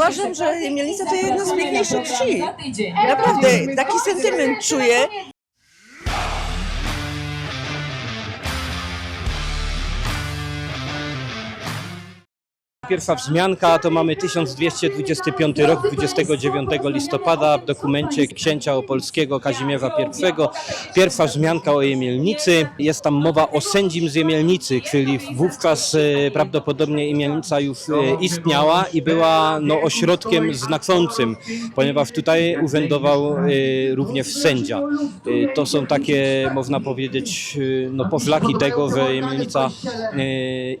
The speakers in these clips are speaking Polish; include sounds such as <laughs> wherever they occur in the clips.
Uważam, że Mielnica to jedna z piękniejszych wsi. Naprawdę, taki sentyment czuję. Pierwsza wzmianka to mamy 1225 rok, 29 listopada w dokumencie księcia opolskiego Kazimierza I. Pierwsza wzmianka o Jemielnicy. Jest tam mowa o sędzim z Jemielnicy, czyli wówczas e, prawdopodobnie Jemielnica już e, istniała i była no, ośrodkiem znaczącym, ponieważ tutaj urzędował e, również sędzia. To są takie, można powiedzieć, no, poszlaki tego, że Jemielnica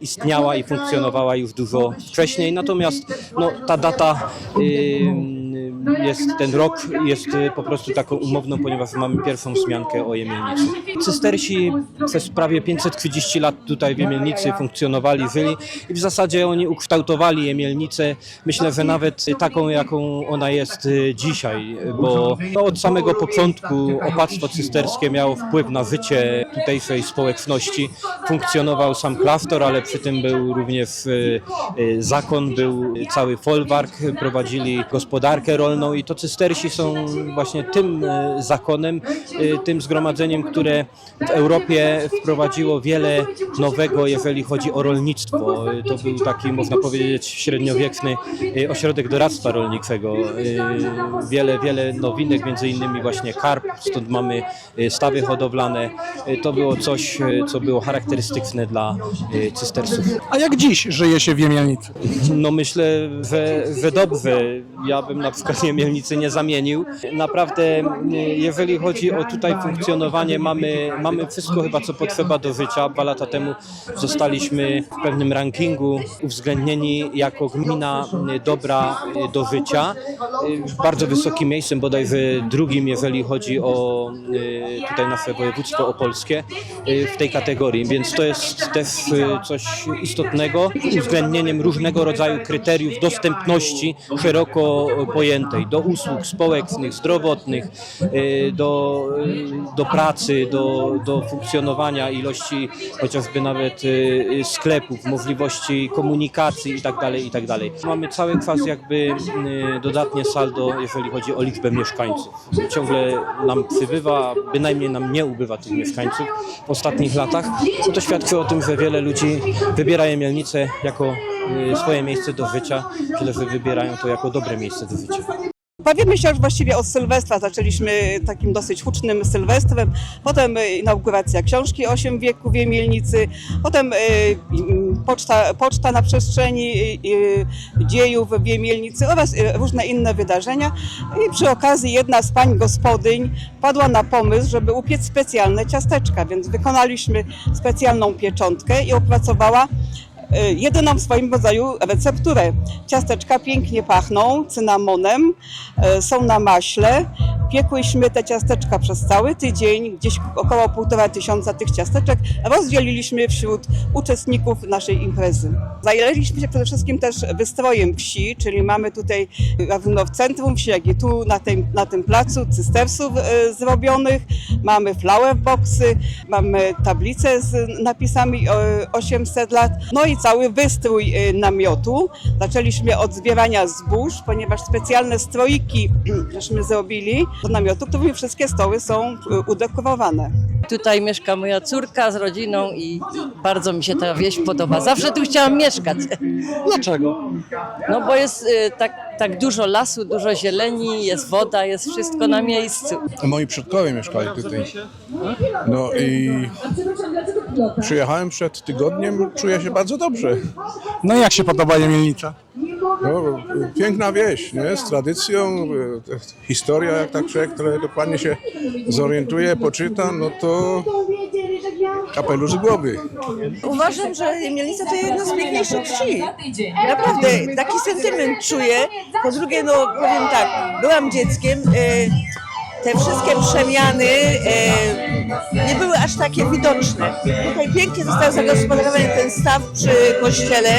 istniała i funkcjonowała już dużo wcześniej, natomiast no, ta data jest, ten rok jest po prostu taką umowną, ponieważ mamy pierwszą wzmiankę o Jemielnicy. Cystersi przez prawie 530 lat tutaj w Jemielnicy funkcjonowali, żyli i w zasadzie oni ukształtowali Jemielnicę, myślę, że nawet taką, jaką ona jest e, dzisiaj, bo no, od samego początku opactwo cysterskie miało wpływ na życie tutejszej społeczności. Funkcjonował sam klasztor, ale przy tym był również e, e, zakon, był cały folwark, prowadzili gospodarkę rolną i to cystersi są właśnie tym e, zakonem, e, tym zgromadzeniem, które w Europie wprowadziło wiele nowego, jeżeli chodzi o rolnictwo. E, To był taki, można powiedzieć, średniowieczny ośrodek doradztwa rolniczego. Wiele, wiele nowinek, między innymi właśnie karp, stąd mamy stawy hodowlane. To było coś, co było charakterystyczne dla cystersów. A jak dziś żyje się w Jemielnicy? No myślę, że, że dobrze. Ja bym na przykład Jemielnicy nie zamienił. Naprawdę, jeżeli chodzi o tutaj funkcjonowanie, mamy, mamy wszystko chyba, co potrzeba do życia. Dwa lata temu zostaliśmy w pewnym rankingu uwzględnieni jako gmina dobra do życia. Y, Bardzo wysokim miejscem, bodajże drugim, jeżeli chodzi o y, tutaj nasze województwo opolskie y, w tej kategorii, więc to jest też coś istotnego, uwzględnieniem różnego rodzaju kryteriów dostępności szeroko do usług społecznych, zdrowotnych, y, do, y, do pracy, do, do funkcjonowania ilości chociażby nawet y, sklepów, możliwości komunikacji itd. itd. Mamy cały kwas jakby dodatnie saldo, jeżeli chodzi o liczbę mieszkańców. Ciągle nam przybywa, bynajmniej nam nie ubywa tych mieszkańców w ostatnich latach. To świadczy o tym, że wiele ludzi wybiera Jemielnicę jako swoje miejsce do życia, tyle że wybierają to jako dobre miejsce do życia. Bawimy się już właściwie od Sylwestra. Zaczęliśmy takim dosyć hucznym Sylwestrem, potem y, inauguracja książki Osiem wieków w Jemielnicy, potem y, poczta, poczta na przestrzeni dziejów w Jemielnicy oraz y, różne inne wydarzenia. I przy okazji jedna z pań gospodyń padła na pomysł, żeby upiec specjalne ciasteczka, więc wykonaliśmy specjalną pieczątkę i opracowała jedyną w swoim rodzaju recepturę. Ciasteczka pięknie pachną cynamonem, y, są na maśle. Piekłyśmy te ciasteczka przez cały tydzień, gdzieś około półtora tysiąca tych ciasteczek rozdzieliliśmy wśród uczestników naszej imprezy. Zajęliśmy się przede wszystkim też wystrojem wsi, czyli mamy tutaj zarówno w centrum wsi, jak i tu na tym, na tym placu cystersów y, zrobionych, mamy flower boxy, mamy tablice z napisami o 800 lat, no i cały wystrój namiotu. Zaczęliśmy od zbierania zbóż, ponieważ specjalne stroiki <clears throat> żeśmy zrobili do namiotu, którymi wszystkie stoły są y, udekorowane. Tutaj mieszka moja córka z rodziną i i bardzo mi się ta wieś podoba. Zawsze tu chciałam mieszkać. Dlaczego? No bo jest y, tak, tak dużo lasu, dużo zieleni, jest woda, jest wszystko na miejscu. Moi przodkowie mieszkali tutaj. No i przyjechałem przed tygodniem, czuję się bardzo dobrze. No jak się podoba Jemielnica? No, piękna wieś, nie? Z tradycją, e, historia, jak tak człowiek trochę dokładnie się zorientuje, poczyta, no to kapelusz z głowy. Uważam, że Mielnica to jedna z piękniejszych wsi. Naprawdę, taki sentyment czuję. Po drugie, no powiem tak, byłam dzieckiem. E, te wszystkie przemiany e, nie były aż takie widoczne. Tutaj pięknie został zagospodarowany ten staw przy kościele.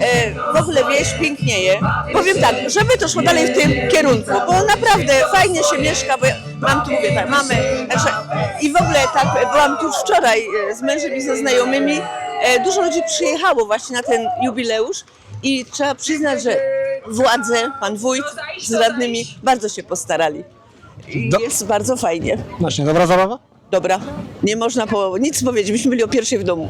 E, w ogóle wieś pięknieje. Powiem tak, żeby to szło dalej w tym kierunku, bo naprawdę fajnie się mieszka, bo ja mam tu, mówię tak, mamy, znaczy, i w ogóle tak, byłam tu wczoraj e, z mężem i ze znajomymi. E, dużo ludzi przyjechało właśnie na ten jubileusz i trzeba przyznać, że władze, pan wójt z radnymi bardzo się postarali. I Do- jest bardzo fajnie. Właśnie, dobra zabawa? Dobra, nie można po, nic powiedzieć, myśmy byli o pierwszej w domu.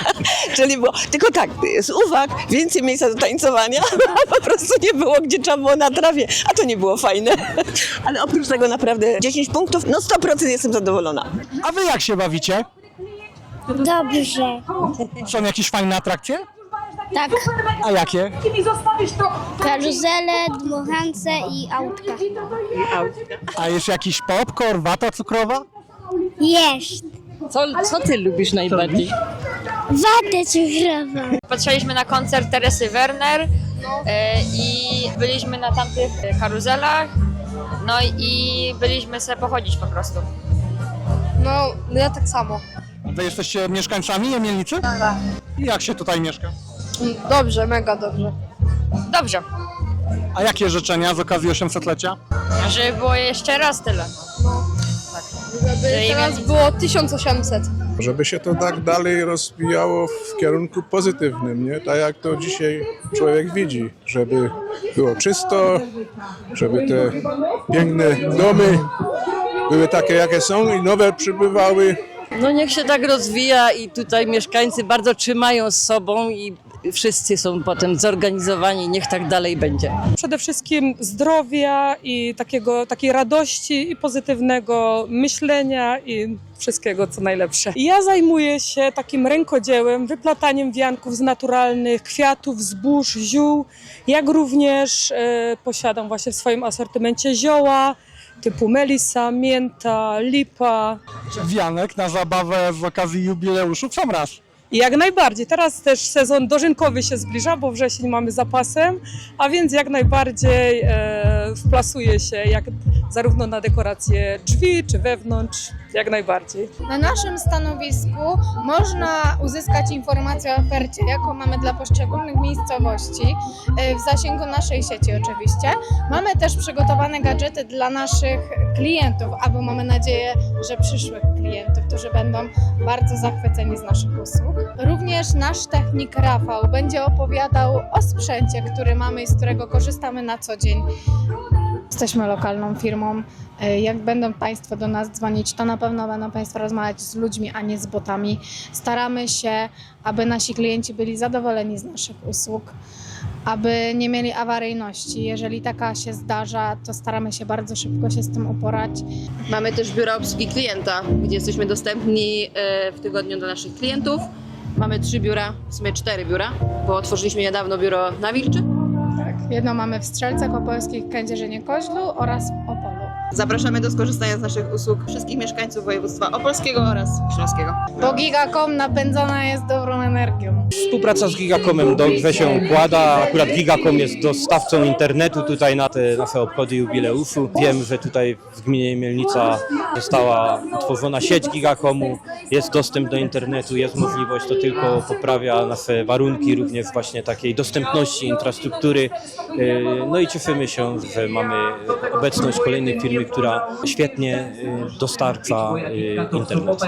<laughs> Czyli było, tylko tak, z uwag, więcej miejsca do tańcowania, <laughs> a po prostu nie było, gdzie trzeba było na trawie, a to nie było fajne. <laughs> Ale oprócz tego naprawdę 10 punktów, no 100% jestem zadowolona. A wy jak się bawicie? Dobrze. Są jakieś fajne atrakcje? Tak. A jakie? Karuzele, dmuchance i autka. A jest jakiś popcorn, wata cukrowa? Jest. Co, co ty lubisz najbardziej? Watę cukrową. Patrzyliśmy na koncert Teresy Werner e, i byliśmy na tamtych karuzelach. No i byliśmy sobie pochodzić po prostu. No, ja tak samo. Wy jesteście mieszkańcami Jemielnicy? Tak. Jak się tutaj mieszka? Dobrze, mega dobrze. Dobrze, A jakie życzenia z okazji 800-lecia? żeby było jeszcze raz tyle. Żeby Że teraz było 1800. Żeby się to tak dalej rozwijało w kierunku pozytywnym, nie? Tak jak to dzisiaj człowiek widzi, żeby było czysto, żeby te piękne domy były takie, jakie są i nowe przybywały. No niech się tak rozwija i tutaj mieszkańcy bardzo trzymają z sobą i wszyscy są potem zorganizowani, niech tak dalej będzie. przede wszystkim zdrowia i takiego, takiej radości i pozytywnego myślenia i wszystkiego co najlepsze. Ja zajmuję się takim rękodziełem, wyplataniem wianków z naturalnych kwiatów, zbóż, ziół, jak również e, posiadam właśnie w swoim asortymencie zioła typu melisa, mięta, lipa, Wianek na zabawę z okazji jubileuszu w sam raz. Jak najbardziej. Teraz też sezon dożynkowy się zbliża, bo wrzesień mamy zapasem, a więc jak najbardziej e, wplasuje się jak zarówno na dekoracje drzwi czy wewnątrz, jak najbardziej. Na naszym stanowisku można uzyskać informację o ofercie, jaką mamy dla poszczególnych miejscowości, e, w zasięgu naszej sieci oczywiście. Mamy też przygotowane gadżety dla naszych klientów, albo mamy nadzieję, że przyszłych klientów, którzy będą bardzo zachwyceni z naszych usług. Również nasz technik Rafał będzie opowiadał o sprzęcie, który mamy i z którego korzystamy na co dzień. Jesteśmy lokalną firmą. E, Jak będą Państwo do nas dzwonić, to na pewno będą Państwo rozmawiać z ludźmi, a nie z botami. Staramy się, aby nasi klienci byli zadowoleni z naszych usług, aby nie mieli awaryjności. Jeżeli taka się zdarza, to staramy się bardzo szybko się z tym uporać. Mamy też biuro obsługi klienta, gdzie jesteśmy dostępni e, w tygodniu dla naszych klientów. Mamy trzy biura, w sumie cztery biura, bo otworzyliśmy niedawno biuro na Wilczy. Jedno mamy w Strzelcach Opolskich, Kędzierzynie Koźlu oraz w Opolu. Zapraszamy do skorzystania z naszych usług wszystkich mieszkańców województwa opolskiego oraz śląskiego. Bo Gigacom napędzana jest dobrą energią. Współpraca z Gigacomem dobrze się układa. Akurat Gigacom jest dostawcą internetu tutaj na te nasze obchody jubileuszu. Wiem, że tutaj w gminie Mielnica została utworzona sieć Gigacomu, jest dostęp do internetu, jest możliwość, to tylko poprawia nasze warunki również właśnie takiej dostępności infrastruktury. Yy, No i cieszymy się, że mamy obecność kolejnej firmy, która świetnie yy, dostarcza yy, internet.